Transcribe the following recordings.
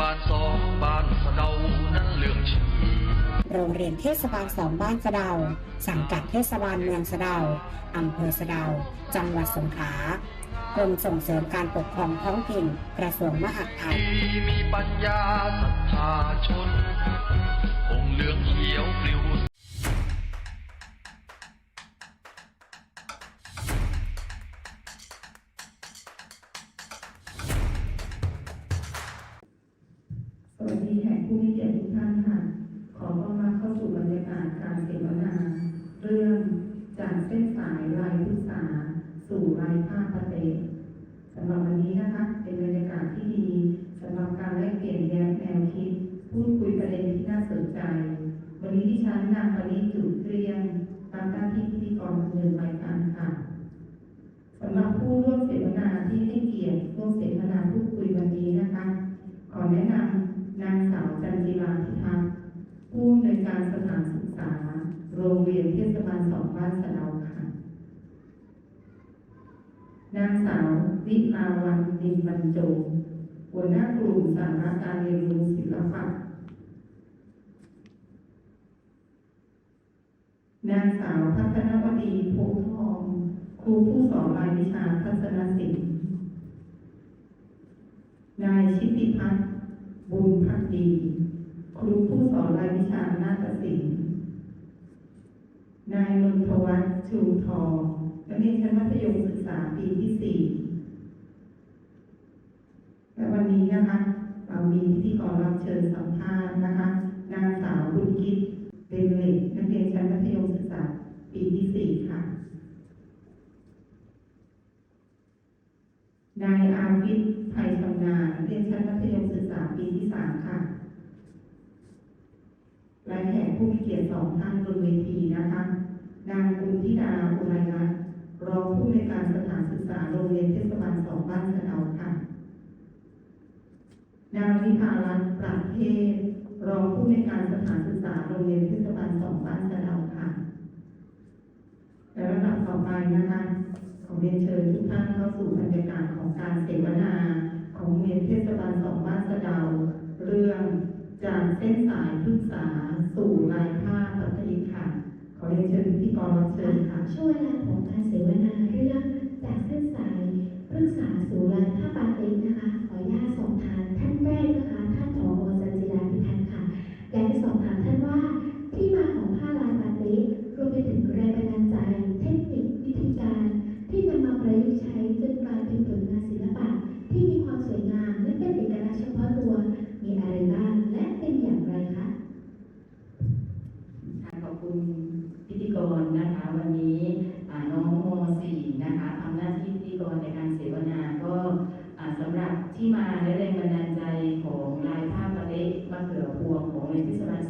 บาลสองบ้านสะเดานั้นเรื่องชื่อ โรงเรียนเทศบาลสองบ้านสะเดา สังกัดเทศบาลเมืองสะเดาอำเภอสะเดา จังหวัดสงขลากรมส่งเสริมการปกครองท้องถิ่นกระทรวงมหาดไทยมีปัญญาศรัทธาชนองเหลืองเขียวปลิวำหรับวันนี้นะคะ เป็นบรรยากาศที่ดีสำหรับการแลกเปลี่ยนแนวแนวคิด พูดคุยประเด็นที่น่าสนใจ วันนี้ที่ฉันนางปณิจุดเรียงตามหน้าที่พิธีกรดำเนินรายการค่ะสำหรับผู้ร่วมเสวนาที่ให้เกียรติร่วมเสวนาพูดคุยวันนี้นะคะ ขอแนะนำนางสาวจันจิราพิทักษ์ผู้อำนวยการสถานศึกษา โรงเรียนเทศบาลสองบ้านสะเดาค่ะ นางสาว วิลาวันดินบรรจงหัวหน้ากลุ่มสาระการเรียนรู้ศิลปะนางสาวพัฒนวดีโพธทอง ครูผู้สอนรายวิชาทัศนศิลป์นายชิติพัฒน์บุญพักดี ครูผู้สอนรายวิชานาฏศิลป์นายนนทวัฒน์ชูทองนักเรียนชั้นมัธยมศึกษาปีที่สี่ และวันนี้นะคะเรามีพิธีกรรับเชิญสัมภาษณ์นะคะ นางสาวบุญกิจเป็นเล็กนักเรียนชั้นมัธยมศึกษาปีที่สี่ค่ะ นายอาวิทย์ไทยชำนาญเรียนชั้นมัธยมศึกษาปีที่สามค่ะและแขกผู้มีเกียรติสองท่านบนเวทีนะคะ นางบุญธิดาอุไรรัตน์รองผู้ในการสถานศึกษาโรงเรียนเทศบาลสองบ้านสะเดาค่ะ นางวิภารันประเทศ รองผู้ในการสถานศึกษาโรงเรียนเทศบาลสองบ้านสะเดาค่ะและระดับต่อไปนะคะของเรียนเชิญทุกท่านเข้าสู่บรรยากาศของการเสวนาของเรียนเทศบาลสองบ้านสะเดาเรื่องจากเส้นสายพฤกษาสู่ลายผ้าปัตติค่ะ ขอเรียนเชิญพิธีกรรับเชิญค่ะช่วงเวลาของการเสวนาเรื่องจากเส้นสายปรึกษาสู่ลายผ้า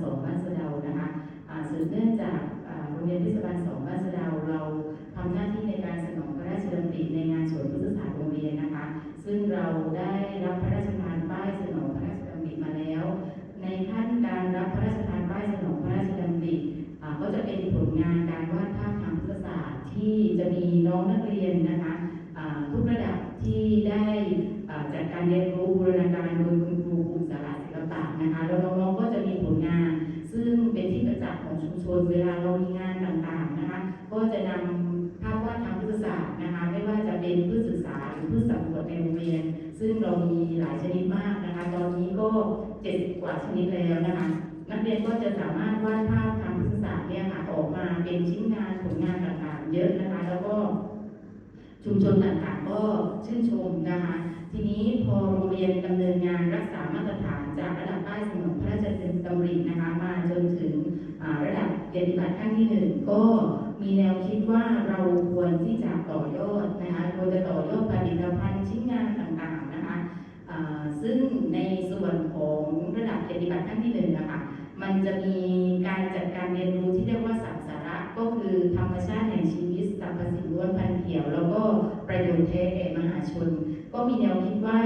สองบ้านสะเดานะคะสืบเนื่องจากโรงเรียนเทศบาลสองบ้านสะเดาเราทำหน้าที่ในการสนองพระราชดำริในงานสวนพฤกษศาสตร์โรงเรียนนะคะ ซึ่งเราได้รับพระราชทานป้ายสนองพระราชดำริมาแล้ว ในขั้นการรับพระราชทานป้ายสนองพระราชดำริก็จะเป็นผลงานการวาดภาพทางพุทธศาสตร์ที่จะมีน้องนักเรียนนะคะทุกระดับที่ได้อ่าจัดการเรียนรู้บูรณาการโดยคุณครูกลุ่มสาระศิลปะนะคะแล้วน้อง โรงเรียน ซึ่งเรามีหลายชนิดมากนะคะ ตอนนี้ก็70กว่าชนิดแล้วนะคะ นักเรียนก็จะสามารถวาดภาพทางพุทธศาสตร์เนี่ยค่ะออกมาเป็นชิ้นงานผลงานต่างๆ เยอะนะคะ แล้วก็ชุมชนต่างๆก็ชื่นชมนะคะ ทีนี้พอโรงเรียนดำเนินงานรักษามาตรฐานจากระดับป้ายสนองพระราชดำรินะคะ มาจนถึงระดับเกียรติบัตรขั้นที่หนึ่งก็ มีแนวคิดว่าเราควรที่จะต่อยอดนะคะควรจะต่อยอดผลิตภัณฑ์ชิ้นงานต่างๆนะคะซึ่งในส่วนของระดับเกียรติบัตรขั้นที่หนึ่งนะคะมันจะมีการจัดการเรียนรู้ที่เรียกว่าสัมสาระก็คือธรรมชาติแห่งชีวิตสรรพสิ่งล้วนพันเกี่ยว แล้วก็ประโยชน์แท้แก่มหาชน ก็มีแนวคิดว่า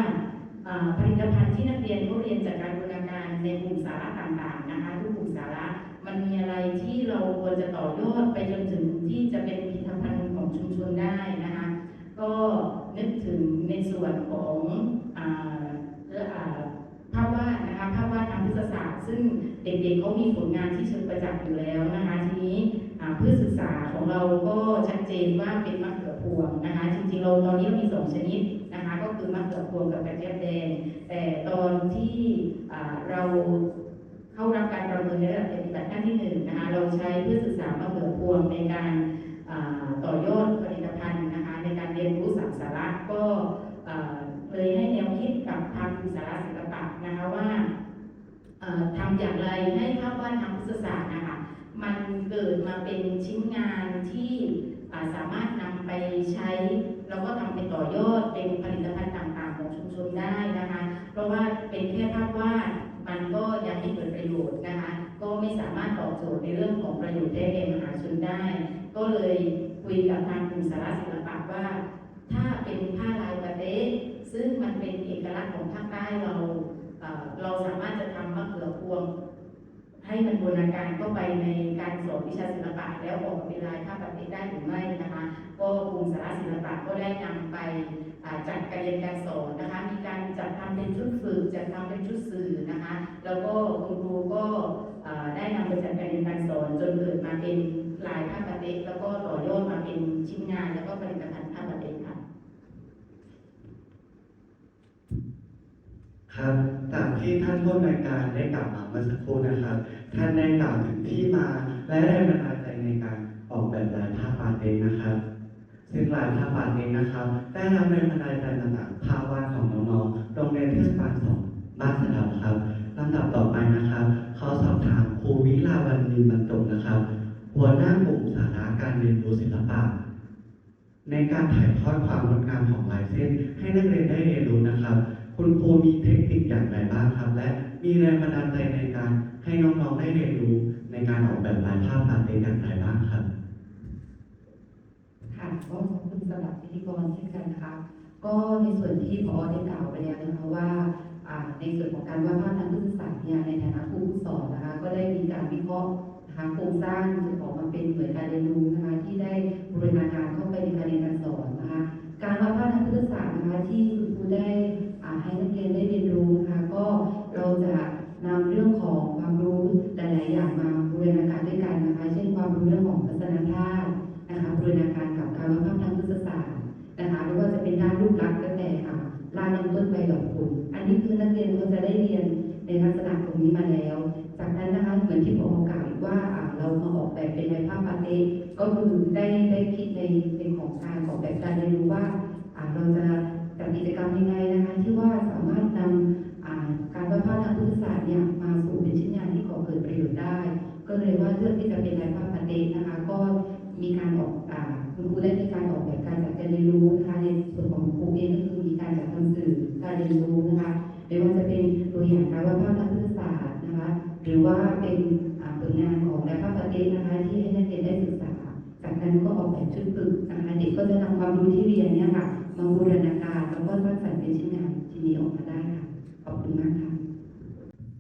อ่าผลิตภัณฑ์ที่นักเรียนเขาเรียนจากการบูรณาการในกลุ่มสาระต่างๆนะคะทุกกลุ่มสาระ มันมีอะไรที่เราควรจะต่อยอดไปจนถึงที่จะเป็นผลิตภัณฑ์ของชุมชนได้นะคะ ก็นึกถึงในส่วนของอ่าเอ่ออ่าภาพวาดทางพิศษศาสตร์ ซึ่งเด็กๆเขามีผลงานที่เชิงประจักษ์อยู่แล้วนะคะ ทีนี้พืชศึกษาของเราก็ชัดเจนว่าเป็นมะเขือพวงนะคะ จริงๆเราตอนนี้เรามีสองชนิดนะคะ ก็คือมะเขือพวงกับกระเจี๊ยบแดง แต่ตอนที่เรา เข้ารับการประเมินในระดับปฏิบัติขั้นที่หนึ่งนะคะ เราใช้เพืชศึกษามะเขือพวงในการต่อยอดผลิตภัณฑ์นะคะ ในการเรียนรู้สังสาระก็เลยให้แนวคิดกับทางสารศิลปะนะคะว่าเอ่อทำอย่างไรให้ภาพวาดทางพุทธศาสตร์นะคะมันเกิดมาเป็นชิ้นงานที่สามารถนำไปใช้ แล้วก็ทำไปต่อยอดเป็นผลิตภัณฑ์ต่างๆ ของชุมชนได้นะคะ เพราะว่าเป็นแค่ภาพวาด มันก็ยังไม่เกิดประโยชน์นะคะ ก็ไม่สามารถตอบโจทย์ในเรื่องของประโยชน์ได้แก่มหาชนได้ ก็เลยคุยกับทางกลุ่มสารศิลปะว่า ถ้าเป็นผ้าลายประเทศซึ่งมันเป็นเอกลักษณ์ของภาคใต้เราเราสามารถจะทำมะเขือพวง ให้มันบูรณาการเข้าไปในการสอนวิชาศิลปะแล้วออกมาเป็นลายภาประเภทได้หรือไม่นะคะ ก็กลุ่มสารศิลปะก็ได้นำไป จัดการเรียนการสอนนะคะ มีการจัดทำเป็นชุดฝึกจัดทำเป็นชุดสื่อนะคะ แล้วก็คุณครูก็ได้นำไปจัดการเรียนการสอนจนเกิดมาเป็นลายภาพประเภทแล้วก็ต่อยอดมาเป็นชิ้นงาน แล้วก็ผลิตภัณฑ์ภาพประเภทค่ะครับจากที่ท่านผู้อำนวยการได้กล่าวมาเมื่อสักครู่นะครับ ท่านได้กล่าวถึงที่มาและแรงบันดาลใจในการออกแบบลายผ้าปาเต็กนะครับ ซึ่งลายผ้าปาเต็กนะครับ ได้รับแรงบันดาลใจมาจากภาพวาดของน้องๆ โรงเรียนเทศบาลสองบ้านสะเดาครับลำดับต่อไปนะครับขอสอบถามครูวิลาวันดีบรรจงนะครับ หัวหน้ากลุ่มสาระการเรียนรู้ศิลปะในการถ่ายทอดความงดงามของลายเส้น ให้นักเรียนได้เรียนรู้นะครับ คุณครูมีเทคนิคอย่างไรบ้างครับ และมีแรงบันดาลใจในการให้น้องๆได้เรียนรู้ในการออกแบบลายภาพปาเต้อย่างไรบ้างครับ ค่ะก็ขอบคุณสำหรับพิธีกรเช่นกันนะคะ ก็ในส่วนที่พอได้กล่าวไปแล้วนะคะว่าในส่วนของการวาภาพทางพฤกษศาสตร์เนี่ยในฐานะครูผู้สอนนะคะ ก็ได้มีการวิเคราะห์นะคะโครงสร้างจนออกมาเป็นหน่วยการเรียนรู้นะคะ ที่ได้บูรณาการเข้าไปในการเรียนการสอนนะคะ การวาดภาพทางพฤกษศาสตร์นะคะที่คุณครูได้ให้นักเรียนได้เรียนรู้นะคะ ก็เราจะนำเรื่องของความรู้หลายๆอย่างมาบูรณาการด้วยกันนะคะ เช่นความรู้เรื่องของทัศนธาตุนะคะบูรณาการ กับการวาดภาพทางพฤกษศาสตร์นะคะไม่ว่าจะเป็นด้านรูปลักษณ์ตั้งแต่อ่าลายลำต้นใบดอกผลอันนี้คือนักเรียนเขาจะได้เรียนในลักษณะตรงนี้มาแล้ว จากนั้นนะคะเหมือนที่ผมกล่าวว่าเรามาออกแบบเป็นลายภาพปาเต้ก็คือได้ได้คิดในในของการออกแบบการเรียนรู้ว่าเราจะจัดกิจกรรมยังไงนะคะที่ว่าสามารถนำอ่าการวาดภาพทางพฤกษศาสตร์เนี่ยมาสู่เป็นชิ้นงานที่ก่อเกิดประโยชน์ได้ ก็เลยว่าเลือกที่จะเป็นลายภาพปาเต้นะคะ ก็ มีการออกคุณครูได้มีการออกแบบการจัดการเรียนรู้นะคะในส่วนของครูเองก็คือมีการจัดทำสื่อการเรียนรู้นะคะไม่ว่าจะเป็นตัวอย่างการวาดภาพทางพฤกษศาสตร์นะคะหรือว่าเป็นผลงานของและภาพประเทศนะคะที่ให้นักเรียนได้ศึกษา จากนั้นก็ออกแบบชุดฝึกนะคะเด็กก็จะนำความรู้ที่เรียนเนี่ยค่ะมาบูรณาการแล้วก็สร้างสรรค์เป็นชิ้นงานชิ้นนี้ออกมาได้ค่ะขอบคุณมากค่ะ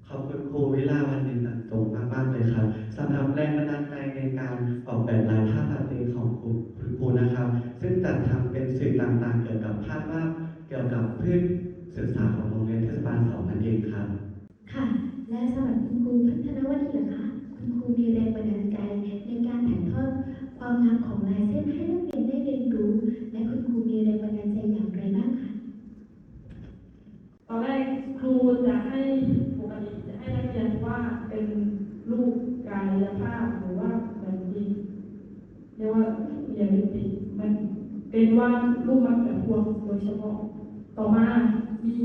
ขอบคุณครูวิลาวันดินตัน ตรงมากๆเลยครับสำหรับแรงบันดาลใจในการออกแบบลายผ้าพปาเต้ของคุณครูนะครับ ซึ่งจัดทำเป็นสื่อต่างๆ เกี่ยวกับภาพวาดเกี่ยวกับพืชศึกษาของโรงเรียนเทศบาลสองนั่นเองครับ ค่ะ และสำหรับคุณครูพัฒนวดีล่ะคะ คุณครูมีแรงบันดาลใจในการถ่ายทอดความงามของลายเส้นให้นักเรียนได้เรียนรู้ และคุณครูมีแรงบันดาลใจอย่างไรบ้างคะ ตอนแรกครูจะให้ปกติจะให้นักเรียนว่าดเป็น รูปกายภาพหรือว่าเหมือนจริงเรียกว่าเรียนเป็นจริงมันเป็นว่ารูปมักแบบพวงโดยเฉพาะต่อมามี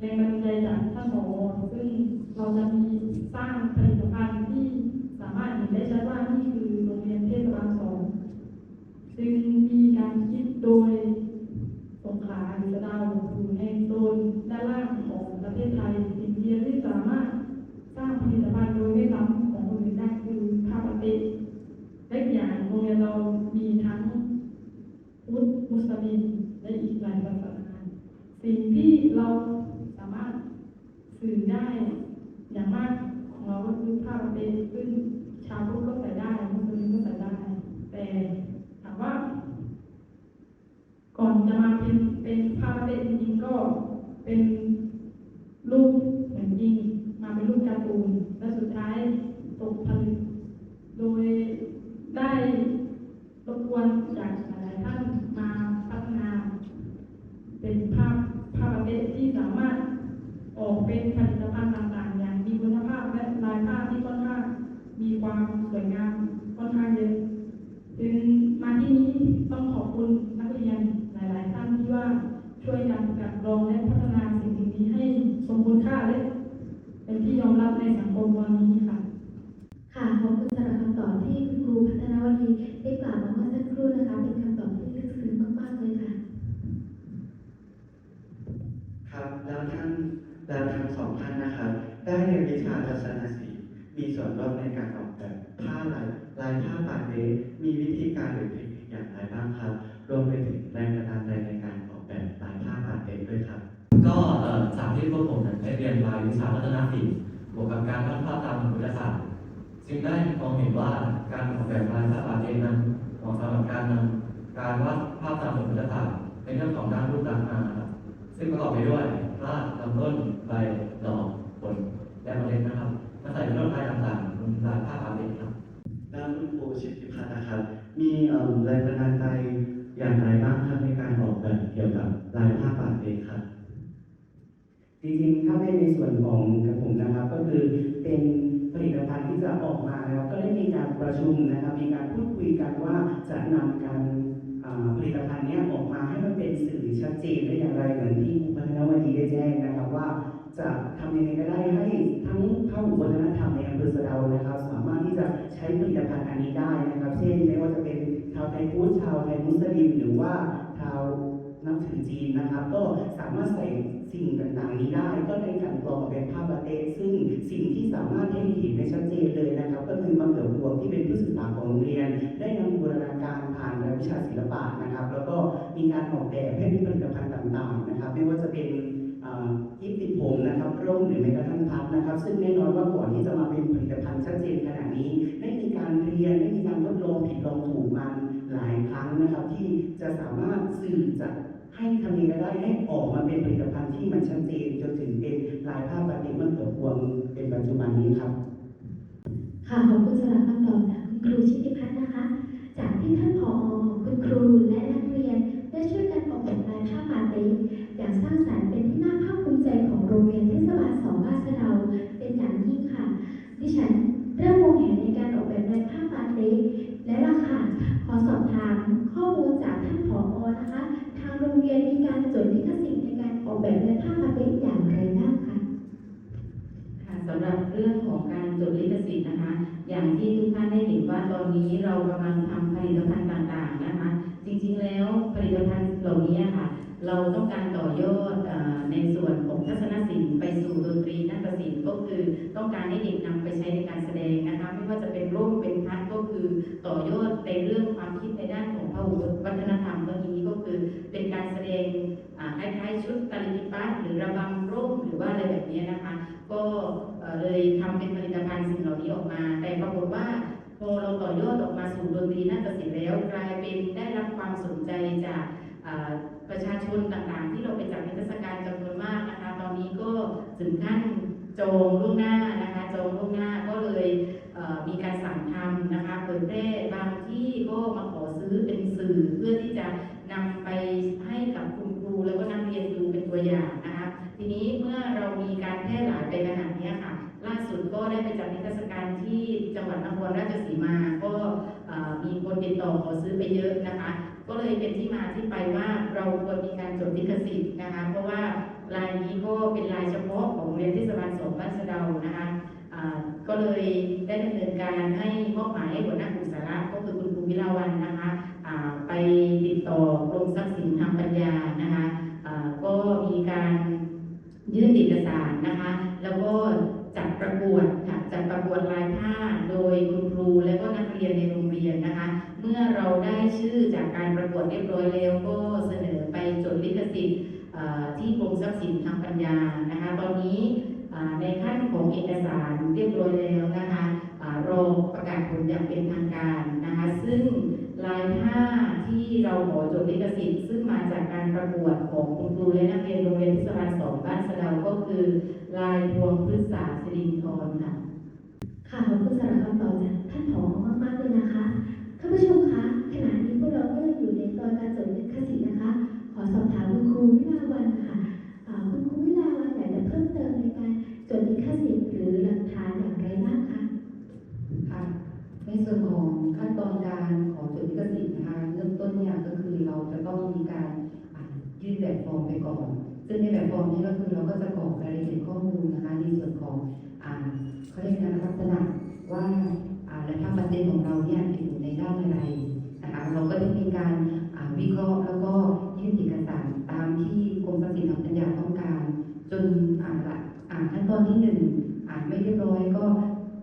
แรงบันดาลใจจากท่านผอซึ่งเราจะมีสร้างผลิตภัณฑ์ที่สามารถเห็นได้ชัดว่านี่คือโรงเรียนเทศบาลสองซึ่งมีการคิดโดยสงขลาหรือดาวอยู่ในโซนด้านล่างของประเทศไทยสิ่งเดียวที่สามารถ ร้างผลิตภัณฑ์โดยไม่ซ้ำของคนอื่นได้คือผ้าปาเต้และอย่างโรงเรียนเรามีทั้งพุทธมุสลิมและอีกหลายศาสนาสิ่งที่เราสามารถสื่อได้อย่างมากของเราก็คือผ้าปาเต้ซึ่งชาวพุทธก็ใส่ได้มุสลิมก็ใส่ได้ แต่ถามว่า ก่อนจะมาเป็นเป็นภาพเด็จริงๆก็เป็น รูปเหมือนจริงมาเป็นำรูปการ์ตูนและสุดท้ายตกผลึกโดยได้รบกวนจากหลายท่านมาพัฒนา เป็นภาพภาพประเภทที่สามารถออกเป็นผลิตภัณฑ์ต่างๆ อย่างมีคุณภาพและลายภาพที่ค่อนข้างมีความสวยงามค่อนข้างเยอะจึงมาที่นี้ต้องขอบคุณนักเรียนหลาย ๆ ท่านที่ว่าช่วยกันกลับกรองและพัฒนาสิ่งๆนี้ให้สมบูรณ์ค่าและเป็นที่ยอมรับในสังคมวันนี้ค่ะ ค่ะขอบคุณสำหรับคำต อบที่คุณครูพัฒนาวดีได้กล่าวมาเมื่อสักครู่นะคะ เป็นคำตอบที่ลึกซึ้งมากๆเลยค่ะ ครับแล้วท่านแล้วทั้งสองท่านนะครับ ได้เรียนวิชาทัศนศิลป์มีส่วนร่วมในการออกแบบผ้าลายลายผ้าปาเต้มีวิธีการหรือเทคนิคอย่างไรบ้างครับ รวมไปถึงแรงบันดาลใจในการออกแบบลายผ้าปาเต้ด้วยครับ ก็เอ่อจากที่พวกผมเนี่ยได้เรียนรายวิชาพัฒนาศิลป์บวกกับการวาดภาพตามพุทธศาสตร์ จึงได้มองเห็นว่าการออกแบบลายผ้าปาเต้นั้นเหมาะสำหรับการนำการวาดภาพตามพุทธศาสตร์ในเรื่องของด้านรูปลักษณ์มาครับซึ่งประกอบไปด้วยรากลำต้นใบดอกผลและเมล็ดนะครับมาใส่เป็นลวดลายต่างๆบนลายผ้าปาเต้ครับด้านคุณครูชิติพัฒน์นะครับ มีเอ่อแรงบันดาลใจอย่างไรบ้างครับในการออกแบบเกี่ยวกับลายผ้าปาเต้ครับจริงๆถ้าเป็นในส่วนของกระผมนะครับ ก็คือเป็นผ ลิตภัณฑ์ที่จะออกมานะครับก็ได้มีการประชุมนะครับมีการพูดคุยกันว่าจะนำการผลิตภัณฑ์นี้ออกมาให้มันเป็นสื่อชัดเจนได้อย่างไรเหมือนที่คุณพัฒนวดีได้แจ้งนะครับว่าจะทำยังไงก็ได้ให้ทั้งเผ่าวัฒนธรรมในอำเภอสะเดานะครับ สามารถที่จะใช้ผลิตภัณฑ์อันนี้ได้นะครับ เช่นไม่ว่าจะเป็นชาวไทยพุทธชาวไทยมุสลิม หรือว่าชาวนับถือจีนนะครับ ก็สามารถใส่ สิ่งต่างๆนี้ได้ ก็ในการกรองเป็นภาพบาเตะซึ่งสิ่งที่สามารถให้เห็นได้ชัดเจนเลยนะครับ ก็คือมะเขือพวงที่เป็นผู้ศึกษาของโรงเรียน ได้นำบูรณาการผ่านรายวิชาศิลปะนะครับ แล้วก็มีการออกแบบให้มีผลิตภัณฑ์ต่างๆนะครับ ไม่ว่าจะเป็นอ่ายิปติดผมนะครับร่มหรือแม้กระทั่งพัดนะครับ ซึ่งแน่นอนว่าก่อนที่จะมาเป็นผลิตภัณฑ์ชัดเจนขนาดนี้ ได้มีการเรียนได้มีการทดลองผิดลองถูกมาหลายครั้งนะครับ ที่จะสามารถสื่อจาก ให้ทำยังไงก็ได้ให้ออกมาเป็นผลิตภัณฑ์ที่มันชัดเจนจนถึงเป็นลายผ้าปาเต็มะเขือพวงเป็นปัจจุบันนี้ครับ ค่ะขอบคุณสำหรับคำตอบจากคุณครูชิติพัฒน์นะคะ จากที่ท่านผอคุณครูและนักเรียนได้ช่วยกันออกแบบลายผ้าปาเต้อย่างสร้างสรรค์เป็นที่น่าภาค ออกแบบลายผ้าปาเต้อย่างไรบ้างคะค่ะสำหรับเรื่องของการจดลิขสิทธิ์นะคะ อย่างที่ทุกท่านได้เห็นว่าตอนนี้เรากำลังทำผลิตภัณฑ์ต่างๆนะคะ จริงๆแล้วผลิตภัณฑ์เหล่านี้ค่ะ เราต้องการต่อยอดอในส่วนของทัศนศิลป์ไปสู่ดนตรีนาฏศิลป์ก็คือต้องการให้เด็กนำไปใช้ในการแสดงนะคะไม่ว่าจะเป็นร่มเป็นพัดก็คือต่อยอดในเรื่องความคิดในด้านของพหุวัฒนธรรมเมื่อกี้ก็คือเป็นการแสดงคล้ายๆชุดตาลิปัสหรือระบำร่มหรือว่าอะไรแบบนี้นะคะ ก็เลยทำเป็นผลิตภัณฑ์สิ่งเหล่านี้ออกมา แต่ปรากฏว่าพอเราต่อยอดออกมาสู่ดนตรีนาฏศิลป์แล้วกลายเป็นได้รับความสนใจจาก ประชาชนต่างๆ ที่เราไปจัดนิทรรศการจำนวนมากนะคะ ตอนนี้ก็ถึงขั้นจองล่วงหน้านะคะจองล่วงหน้าก็เลยเมีการสั่งทำนะคะเผยแพร่บางที่ก็มาขอซื้อเป็นสื่อเพื่อที่จะนำไปให้กับคุณครู แล้วก็นักเรียนดูเป็นตัวอย่างนะคะทีนี้เมื่อเรามีการแพร่หลายไปขนาดนี้ค่ะ ล่าสุดก็ได้ไปจัดนิทรรศการที่จังหวัดนครราชสีมา ก็มีคนติดต่อขอซื้อไปเยอะนะคะ ก็เลยเป็นที่มาที่ไปว่าเราควรมีการจดลิขสิทธิ์นะคะ เพราะว่าลายนี้ก็เป็นลายเฉพาะของเรียนเทศบาลสองบ้านสะเดานะคะก็เลยได้ดำเนินการให้มอบหมายให้หัวหน้ากลุ่มสาระก็คือคุณครูวิลาวันนะคะไปติดต่อกรมทรัพย์สินทางปัญญานะคะก็มีการยื่นเอกสารนะคะ แล้วก็ ประกวดค่ะจัดประกวดลายผ้าโดยคุณครูและก็นักเรียนในโรงเรียนนะคะ เมื่อเราได้ชื่อจากการประกวดเรียบร้อยแล้วก็เสนอไปจดลิขสิทธิ์ที่กรมทรัพย์สินทางปัญญานะคะ ตอนนี้ในขั้นของเอกสารเรียบร้อยแล้วนะคะรอประกาศผลอย่างเป็นทางการนะคะ ซึ่ง ลายผ้าที่เราขอจดลิขสิทธิ์ซึ่งมาจากการประกวดของคุณครูและนักเรียนโรงเรียนเทศบาลสองบ้านสะเดาก็คือ ลายพวงพฤกษาสิรินทรค่ะค่ะขอบคุณสำหรับคำตอบจากท่านผอมากๆเลยนะคะท่านผู้ชมคะขณะนี้พวกเราก็ยังอยู่ในตอนการจดลิขสิทธิ์นะคะ ขอสอบถามคุณครูวิลาวันค่ะอ่าคุณครูวิลาวันอยากจะเพิ่มเติมในการจดลิขสิทธิ์หรือหลักฐานอย่างไรบ้างคะค่ะในส่วนของขั้นตอนการ ซึ่งในแบบฟอร์มนี้ก็คือเราก็จะกรอกรายละเอียดข้อมูลนะคะในส่วนของอ่าเขาเรียกนะลักษณะว่าอ่าและถ้าประเด็นของเราเนี่ยอยู่ในด้านอะไรนะคะเราก็ได้มีการอ่าวิเคราะห์แล้วก็ยื่นเอกสารตามที่กรมทรัพย์สินทางปัญญาต้องการ จนอ่านละอ่านขั้นตอนที่หนึ่งอ่านไม่เรียบร้อยก็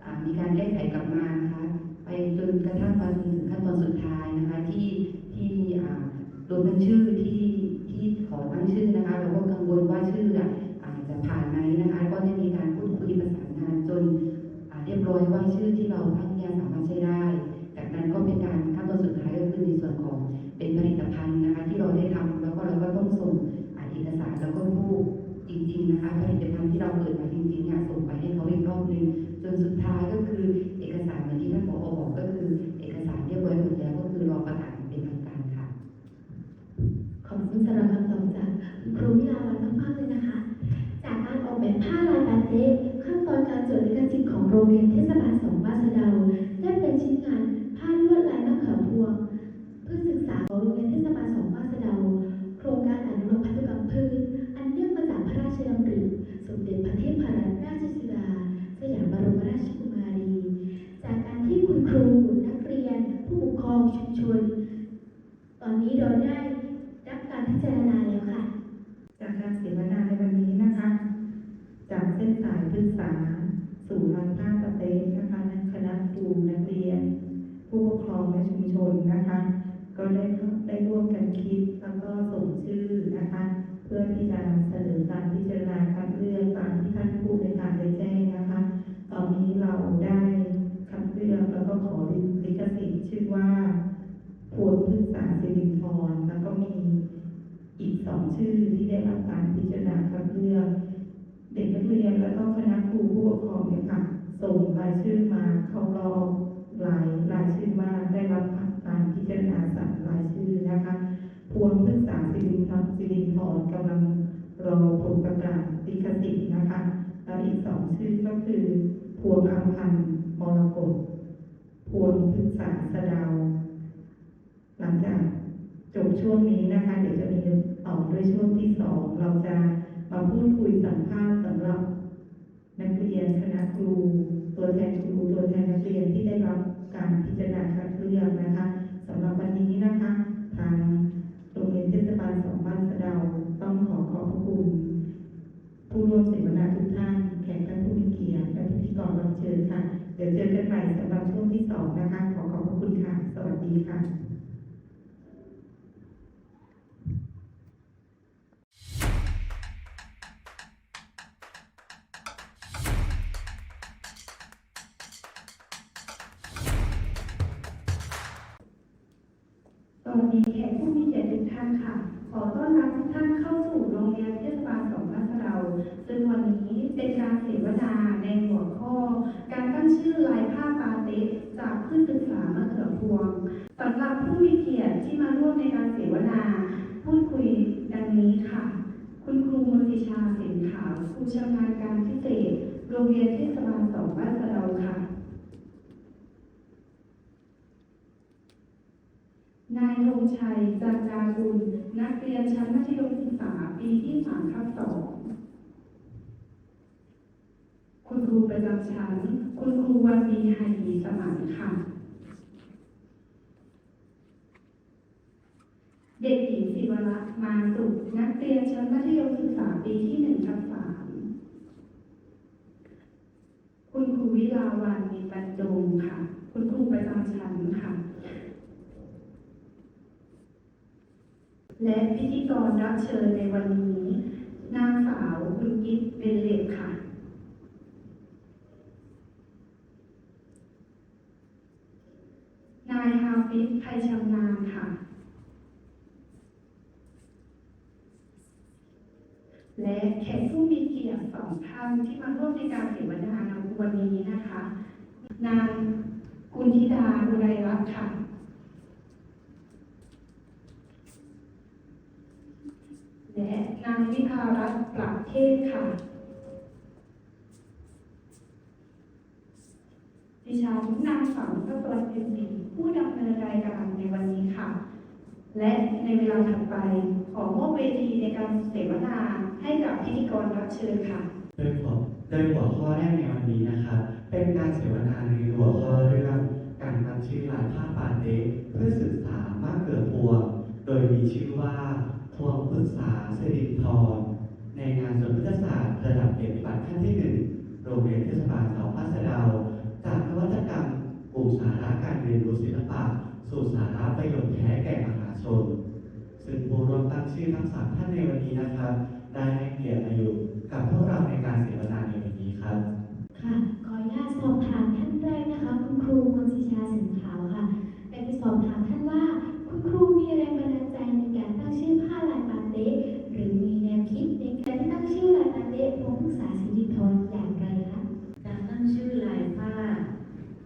อ่ามีการแก้ไขกลับมานะคะไปจนกระทั่งมาถึงขั้นตอนสุดท้ายนะคะที่ที่อ่ารวมทั้งชื่อที่ ไหมนะคะ ก็ได้มีการพูดคุยประสานงานจนเรียบร้อยว่าชื่อที่เราตั้งเนี่ยสามารถใช้ได้ จากนั้นก็เป็นการขั้นตอนสุดท้ายก็คือในส่วนของเป็นผลิตภัณฑ์นะคะที่เราได้ทำแล้วก็เราก็ต้องส่งอ่าเอกสารแล้วก็พูดจริง ๆ นะคะผลิตภัณฑ์ที่เราเกิดมาจริงๆเนี่ยส่งไปให้เขาอีกรอบหนึงจนสุดท้ายก็คือ อว่าพวงพฤกษาสิรินทรแล้วก็มีอีกสองชื่อที่ได้รับการพิจารณาคัดเลือกเด็กนักเรียนและก็คณะครูผู้ปกครองเนี่ยค่ะส่งรายชื่อมาเข้ารอบหลายรายชื่อมากได้รับการพิจารณาสั่งรายชื่อนะคะพวงพฤกษาสิรินทรสิรินทรกำลังรอผลประกาศลิขสิทธิ์นะคะแล้วอีกสองชื่อก็คือ พวงอัมพันธ์มรกตพวงพฤกษาสะเดาว หลังจากจบช่ วงนี้นะคะเดี๋ยวจะมีต่อด้วยช่วงที่สองเราจะมาพูดคุยสัมภาษณ์สำหรับ นักเรียนคณะครู ตัวแทนครูตัวแทนนักเรียนที่ได้รับการพิจารณาคัดเลือกนะคะสำหรับวันนี้นะคะ ทางโรงเรียนเทศบาลสองบ้านสะเดาต้องขอขอบพระคุณผู้ร่วมเสวนาทุกท่านแขกท่านผู้มีเกียรติและพิธีกรรับเชิญค่ะ เดี๋ยวเจอกันใหม่สำหรับช่วงที่สองนะคะ ขอขอบพระคุณค่ะ สวัสดีค่ะาว ครูชำนาญการพิเศษ โรงเรียนเทศบาลสองบ้านสะเดาค่ะ นายธงชัยจันดากุลนักเรียนชั้นมัธยมศึกษาปีที่สามทับสองคุณครูประจำชั้น คุณครูวันดีไฮดีสมานค่ะ เด็กหญิงศิวรักษ์มาสุขนักเรียนชั้นมัธยมศึกษาปีที่หนึ่งทับสามคุณครูวิลาวันมีบรรจงค่ะ คุณครูประจำชั้นค่ะ และพิธีกรรับเชิญในวันนี้ นางสาวคุณกิ๊ฟเบนเลตค่ะนายฮาฟิซไพชำนาญค่ะ และแขกผู้มีเกียรติสองท่านที่มาร่วมในการเสวนาในวันนี้นะคะ นางกุลธิดาอุไรรัตน์ค่ะ และนางวิภารัตน์ประเทศค่ะ ดิฉันนางสาวพระประเพ็ญดีผู้ดำเนินรายการในวันนี้ค่ะ และในเวลาถัดไป ขอมอบเวทีในการเสวนาให้กับพิธีกรรับเชิญค่ะ โดยหัวโดยหัวข้อแรกในวันนี้นะครับ เป็นการเสวนาในหัวข้อเรื่องการตั้งชื่อลายผ้าป่าเต้เพื่อศึกษามากเกิดพวง โดยมีชื่อว่าพวงพฤกษาสิรินทรในงานสวนพฤกษศาสตร์ระดับเกียรติบัตขั้นที่หนึ่งโรงเรียนเทศบาลสองพัสะเดาาสิริธรอย่างไรคะการตั้งชื่อลายผ้า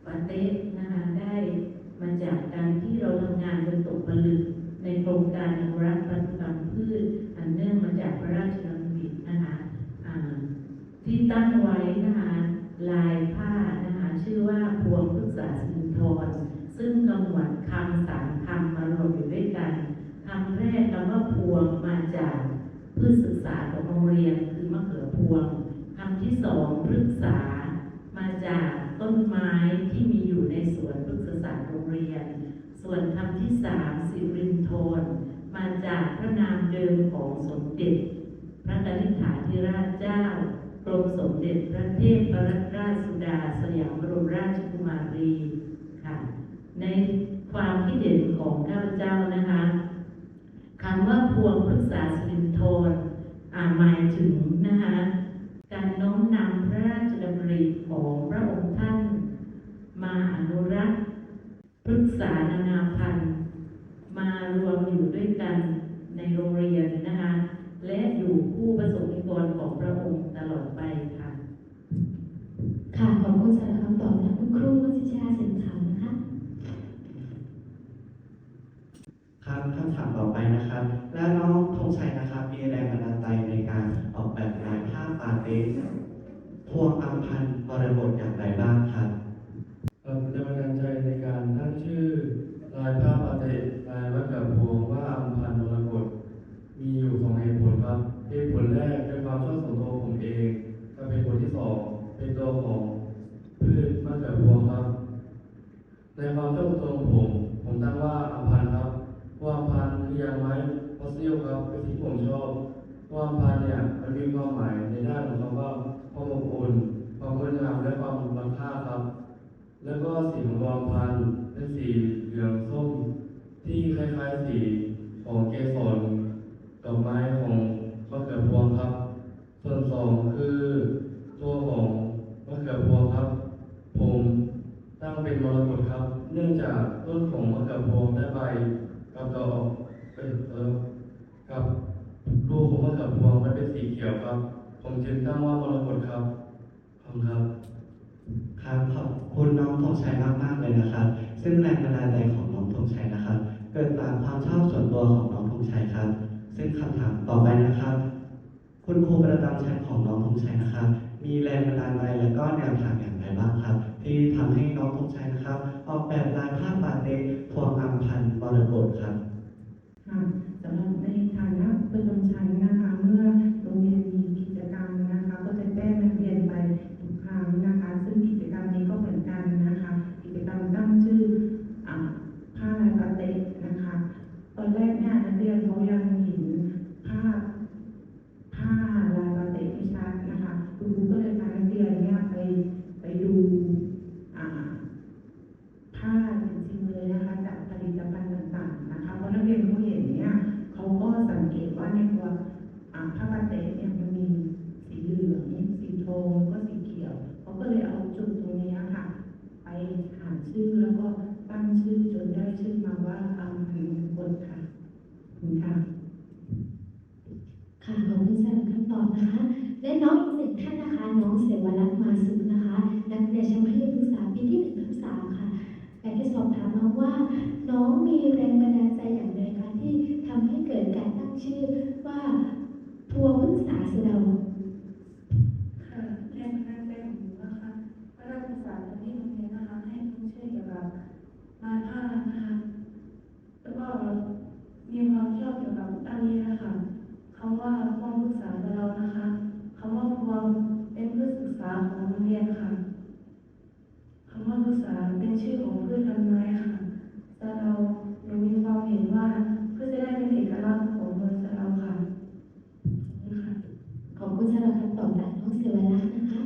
ปาเต้นะคะได้มาจากการที่เราทำงานจนตกผลึกในโครงการอนุรักษ์พันธุกรรมพืชอันเนื่องมาจากพระราชดำรินะคะที่ตั้งไว้นะคะลายผ้านะคะชื่อว่าพวงพฤกษาสิริธรซึ่งกำหนดคำสามคำมารวมอยู่ด้วยกันคำแรกคำว่าพวงมาจากพืชศึกษาของโรงเรียนคือมะเขือพวง ที่สองพฤกษา มาจากต้นไม้ที่มีอยู่ในสวนพฤกษศาสตร์โรงเรียน ส่วนคำที่สามสิรินโทน มาจากพระนามเดิมของสมเด็จ พระกนิษฐาธิราชเจ้ากรมสมเด็จพระเทพรัตนราชสุดาสยามบรมราชกุมารีค่ะในความคิดเห็นของข้าพเจ้านะคะคำว่าพวงพฤกษาสิรินโทนอ่าหมายถึงนะคะ การน้อมนำพระราชดำริของพระองค์ท่าน มาอนุรักษ์พฤกษานานาพันธุ์มารวมอยู่ด้วยกันในโรงเรียนนะคะและอยู่คู่ประสบนิกรของพระองค์ตลอดไปค่ะ ค่ะ ขอบคุณสำหรับคำตอบจากคุณครูมนศิชาสินขาวนะคะ คำถามต่อไปนะครับ แล้วน้องธงชัยนะครับ มีแรงบันดาลใจในการออกแบบลายผ้าปาเต้พวงอัมพันบริบทอย่างไรบ้างครับแรงบันดาลใจในการตั้งชื่อลายผ้าปาเตะลายวัดกับพวงว่าอัมพันธ์มรกตมีอยู่สองเหตุผลครับเหตุผลแรกเป็นความชอบส่วนตัวผมเองกับเหตุผลที่สองเป็นตัวของพืชมะเขือพวงครับ ในความชอบส่วนตัวของผม ผมตั้งว่าอัมพันธ์ครับเพราะอัมพันธ์คือยังไม้ฟ อสซิลครับเป็นที่ผมชอบเพรามพันเนี่ยมันมีความหมายในด้านของคำว่าความอบอุ่นความงดงามและความล้ำค่าครับ แล้วก็สีของรองพันเป็นสีเหลืองส้มที่คล้ายๆสีของเกสรดอกไม้ของมะเขือพวงครับ ส่วนสองคือตัวของมะเขือพวงครับ ผมตั้งเป็นมรกตครับ เนื่องจากต้นของมะเขือพวงได้ใบกับดอกเอ่อเออ ลูกของมะเขือพวงมันเป็นสีเขียวครับ ผมจึงตั้งว่ามรกตครับขอบคุณครับ ครับขอบคุณน้องธงชัยมากๆเลยนะครับ ซึ่งแรงบันดาลใจของน้องธงชัยนะครับ เกิดจากความชอบส่วนตัวของน้องธงชัยครับ ซึ่งคำถามต่อไปนะครับ คุณครูประจำชั้นของน้องธงชัยนะครับ มีแรงบันดาลใจและก็แนวทางอย่างไรบ้างครับ ที่ทำให้น้องธงชัยนะครับ ออกแบบลายผ้าปาเต้พวงอัมพันธ์บรกตครับค่ะสำหรับใน ฐานะประจำชั้นนะคะ เมื่อโรงเรียนมีกิจกรรมนะคะ ก็จะแจ้งนักเรียนไปทุกครั้งนะคะ ซึ่งกิจกรรมนี้ก็เหมือนกันนะคะ กิจกรรมตั้งชื่ออ่าผ้าลายปาเต้นะคะ ตอนแรกเนี่ยนักเรียนเขายังเห็นภาพผ้าลายปาเต้ไม่ชัดนะคะคุณครูก็เลยพานักเรียนเนี่ยไปไปดูอ่า ผ้าจริงๆเลยนะคะจากผลิตภัณฑ์ต่างๆนะคะเพราะนักเรียนเขาเห็นเนี่ยเขาก็สังเกตว่าในตัวอ่าผ้าปาเต้เนี่ยมันมีสีเหลืองสีทองแล้วก็สีเขียวเขาก็เลยเอาจุดตรงเนี้ยค่ะ ไปหาชื่อแล้วก็ตั้งชื่อจนได้ชื่อมาว่าอัมพันธ์บทค่ะขอบคุณค่ะ ค่ะ ขอบคุณสำหรับคำตอบนะคะ และน้องอีกหนึ่งท่านนะคะ น้องเสวรัตน์มาสุขนะคะ นัก ที่หนึ่งถึงสามค่ะอยากจะสอบถามน้องว่า น้องมีแรงบันดาลใจอย่างไรคะที่ทำให้เกิดการตั้งชื่อว่าพวงพฤกษาสะเดา ค่ะแรงบันดาลใจของหนูนะคะก็ได้ศึกษาจากที่โรงเรียนนะคะ ให้รู้ชื่อเกี่ยวกับลายผ้านะคะ แล้วก็มีความชอบเกี่ยวกับอันนี้นะคะคำว่าพวงศึกษาของเรานะคะคำว่าพวงเป็นพืชศึกษาของโรงเรียนค่ะคำว่าศึกษาเป็น ชื่อของพืชพันไม้ค่ะสะเราหนูมีความเห็นว่าเพื่อจะได้เป็นเอกลักษณ์ของเมืองสะเราค่ะขอบคุณค่ะขอบคุณสำหรับคำตอบจากน้องเสวรักษ์นะคะ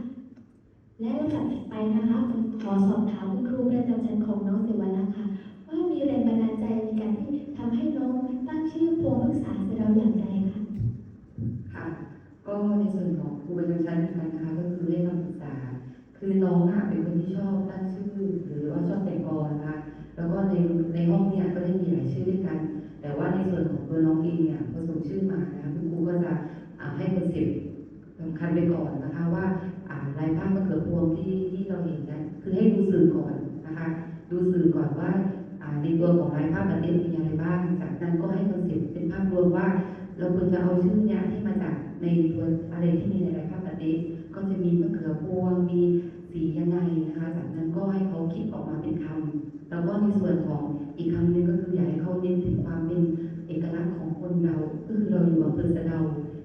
และลำดับถัดไปนะคะขอสอบถามคุณครูประจำชั้นของ ในในห้องเนี่ยก็ได้มีหลายชื่อด้วยกัน แต่ว่าในส่วนของตัวน้องเองเนี่ยพอส่งชื่อมานะคะคุณครูก็จะให้คนเซ็ปต์สำคัญไปก่อนนะคะว่าอ่าลายผ้ามะเขือพวงที่ที่เราเห็นนะคือให้ดูสื่อก่อนนะคะ ดูสื่อก่อนว่าในตัวของลายผ้าประเทศมีอะไรบ้าง จากนั้นก็ให้คอนเซ็ปต์เป็นภาพรวมว่า เราควรจะเอาชื่อเนี่ยที่มาจากในตัวอะไรที่มีในลายผ้าประเทศก็จะมีมะเขือพวงมีสียังไงนะคะ จากนั้นก็ให้เขาคิดออกมาเป็นคำ แล้วก็ในส่วนของอีกคำหนึ่งก็คืออยากให้เขาเน้นถึงความเป็นเอกลักษณ์ของคนเราก็คือเราอยู่อำเภอสะเดา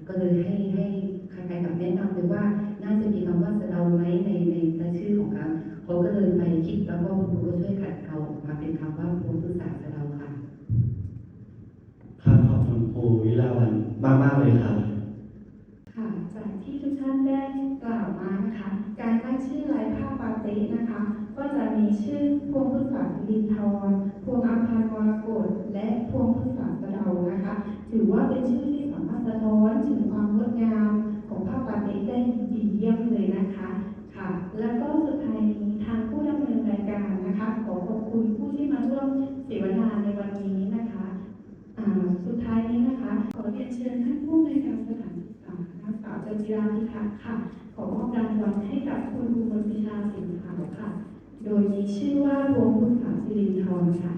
ก็เลยให้ให้ใครๆกับแนะนำเลยว่าน่าจะมีคำว่าสะเดาไหมในในในชื่อของเขาเขาก็เลยไปคิดแล้วก็คุณครูก็ช่วยขัดเกลาออกมาเป็นคำว่าพวงพฤกษาสะเดาค่ะครับขอบคุณครูวิลาวันมากๆเลยครับค่ะจากที่ทุกท่านได้กล่าวมานะคะ การตั้งชื่อลายผ้าปาเต้นะคะก็ จะมีชื่อพวงพฤกษาสิรินทรพวงอัมพันธ์มรกตและพวงพฤกษาสะเดานะคะ ถือว่าเป็นชื่อที่สามารถสะท้อนถึงความงดงามของผ้าปาเต้ได้ดีเยี่ยมเลยนะคะค่ะ แล้วก็สุดท้ายนี้ทางผู้ดำเนินรายการนะคะ ขอขอบคุณผู้ที่มาร่วมเสวนาในวันนี้นะคะสุดท้ายนี้นะคะ ขอเรียนเชิญท่านผู้ในการสถานศึกษานางสาวจันจิราพิทักษ์ค่ะ ขอมอบรางวัลให้กับคุณครูมนติชาสินขาวค่ะ โดยมีชื่อว่าวงพุทธาสิรินทรค่ะ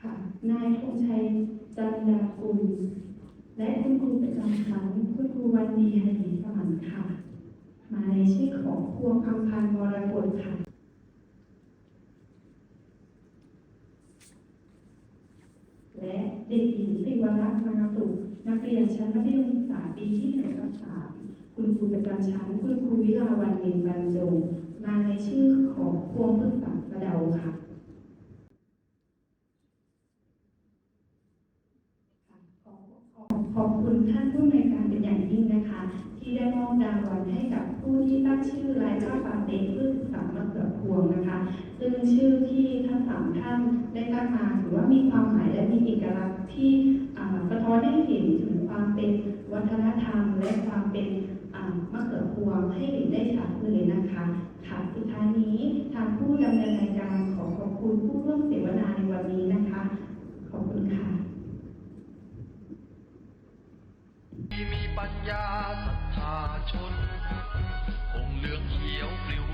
ค่ะนายธงชัยจันดากุลและคุณครูประจำชั้นคุณครูวันดีไหสมันค่ะ มาในชื่อของพวงคำพันธ์มรกตค่ะ และ เด็กหญิงสิวรักษ์มาสุขนักเรียนชั้นมัธยมศึกษาปีที่หนึ่งทับสามคุณครูประจำชั้นคุณครูวิลาวันเย็นบรรจงมาในชื่อของพวงพฤกษาสะเดาค่ะ ขอขอขอบคุณท่านผู้ในวยการเป็นอย่างยิ่งนะคะ ที่ได้มอบ รางวัลให้กับผู้ที่ตั้งชื่อรายผ้าปาเต้เพื่อศึกษามะเขือพวงนะคะ ซึ่งชื่อที่ทั้งสามท่านได้ตั้งมาถือว่ามีความหมายและมีเอกลักษณ์ที่สะท้อนให้เห็นถึงความเป็นวัฒนธรรม และความเป็นมะเขือพวงให้เห็นได้ชัดเลยนะคะค่ะสุดท้ายนี้ทางผู้ดำเนินรายการขอขอบคุณผู้ร่วมเสวนาในวันนี้นะคะ ขอบคุณค่ะ ปัญญาศรัทธาชนองเหลืองเขียวปลิว